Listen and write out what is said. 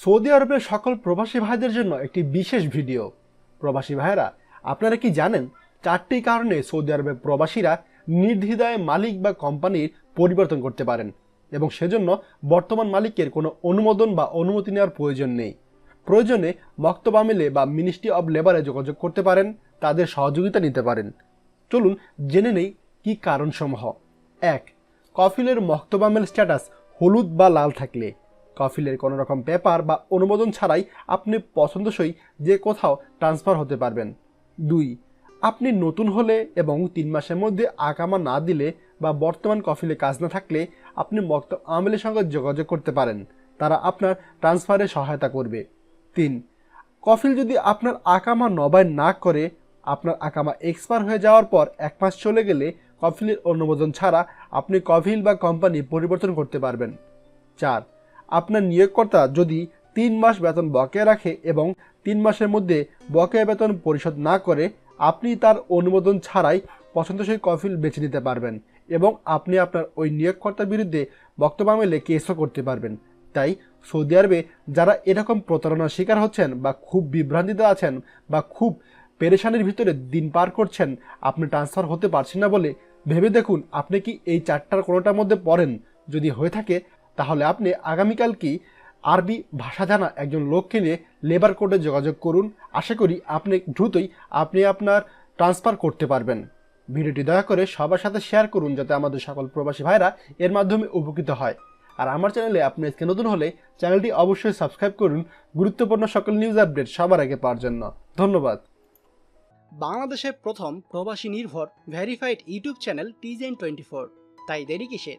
Saudi আরবের সকল প্রবাসী ভাইদের জন্য একটি বিশেষ ভিডিও। প্রবাসী ভাইয়েরা, আপনারা কি জানেন চারটি কারণে সৌদি আরবের প্রবাসীরা নির্দ্বিধায় মালিক বা কোম্পানির পরিবর্তন করতে পারেন এবং সেজন্য বর্তমান মালিকের কোনো অনুমোদন বা অনুমতি নেওয়ার প্রয়োজন নেই। প্রয়োজনে মক্তব আমিলে বা মিনিস্ট্রি অব লেবারে যোগাযোগ করতে পারেন, তাদের সহযোগিতা নিতে পারেন। চলুন জেনে নেই কি কারণসমূহ। এক, কফিলের মক্তবামেল স্ট্যাটাস হলুদ বা লাল থাকলে। কফিলের কোনো রকম পেপার বা অনুমোদন ছাড়াই আপনি পছন্দসই যে কোথাও ট্রান্সফার হতে পারবেন। দুই, আপনি নতুন হলে এবং তিন মাসের মধ্যে আকামা না দিলে বা বর্তমান কফিলে কাজ না থাকলে আপনি মক্ত আমেলের সঙ্গে যোগাযোগ করতে পারেন। তারা আপনার ট্রান্সফারে সহায়তা করবে। তিন, কফিল যদি আপনার আকামা নবায়ন না করে, আপনার আকামা এক্সপায়ার হয়ে যাওয়ার পর এক মাস চলে গেলে কফিলের অনুমোদন ছাড়া আপনি কফিল বা কোম্পানি পরিবর্তন করতে পারবেন। চার আপনার নিয়োগকর্তা যদি তিন মাস বেতন বকেয়া রাখে এবং তিন মাসের মধ্যে বকেয়া বেতন পরিশোধ না করে, আপনি তার অনুমোদন ছাড়াই পছন্দসই কফিল বেছে নিতে পারবেন এবং আপনি আপনার ওই নিয়োগকর্তার বিরুদ্ধে বক্তব্য মেলে কেসও করতে পারবেন। তাই সৌদি আরবে যারা এরকম প্রতারণার শিকার হচ্ছেন বা খুব বিভ্রান্তিতে আছেন বা খুব পেরেশানির ভিতরে দিন পার করছেন, আপনি ট্রান্সফার হতে পারছেন না বলে ভেবে দেখুন আপনি কি এই চারটার কোনোটার মধ্যে পড়েন। যদি হয়ে থাকে তাহলে আপনি আগামীকাল কি আরবি ভাষা জানা একজন লোককে নিয়ে লেবার কোর্টে যোগাযোগ করুন। আশা করি আপনি দ্রুতই আপনি আপনার ট্রান্সফার করতে পারবেন। ভিডিওটি দয়া করে সবার সাথে শেয়ার করুন যাতে আমাদের সকল প্রবাসী ভাইরা এর মাধ্যমে উপকৃত হয়। আর আমার চ্যানেলে আপনি আজকে নতুন হলে চ্যানেলটি অবশ্যই সাবস্ক্রাইব করুন। গুরুত্বপূর্ণ সকল নিউজ আপডেট সবার আগে পাওয়ার জন্য। ধন্যবাদ। বাংলাদেশের প্রথম প্রবাসী নির্ভর ভেরিফাইড ইউটিউব চ্যানেল টিজেন টোয়েন্টি ফোর তাই দেরি কিসের?